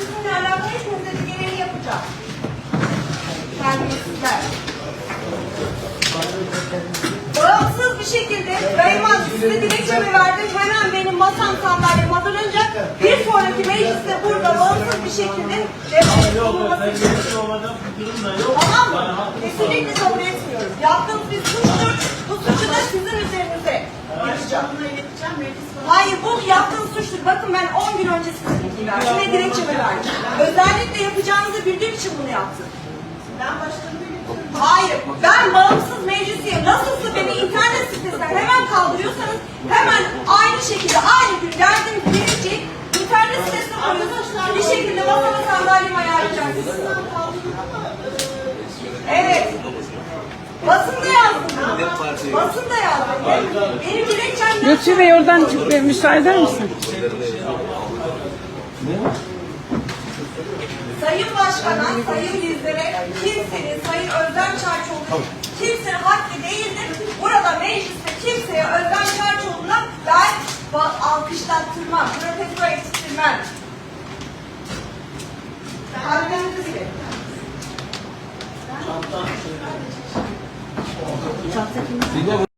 sizinle alakalı hepinize de gereği yapacağım. Terbiyesizler. Bağımsız bir şekilde Beyman size dilekçemi verdim. Hemen benim masam sandalyem hazırlanacak. Bir sonraki mecliste burada bağımsız bir şekilde devletin bulunması Tamam mı? Kesinlikle kabul etmiyorum. Yaptığınız bir suçtur. Bakın ben 10 gün önce size bilgi verdim ve dilekçemi verdim. Özellikle yapacağınızı bildiğim için bunu yaptım. Hayır, ben bağımsız meclisiyim. Nasılsa beni internet sitesinden hemen kaldırıyorsanız hemen aynı şekilde aynı gün geldim gelecek internet sitesine koyuyorsunuz. Bir şekilde masama sandalyemi ayarlayacaksınız. Evet. Basında yazdım. Basında yazdım. Benim dilekçemden... Lütfü Bey oradan çık be, müsaade eder misin? Sayın Başkan'a, Sayın Bizlere, kimsenin, Sayın Özlem Çarçoğlu, kimsenin hakkı değildir. Burada mecliste kimseye Özlem Çarçoğlu'na ben alkışlattırmam, protesto ettirmem. Hakkınızı bilin.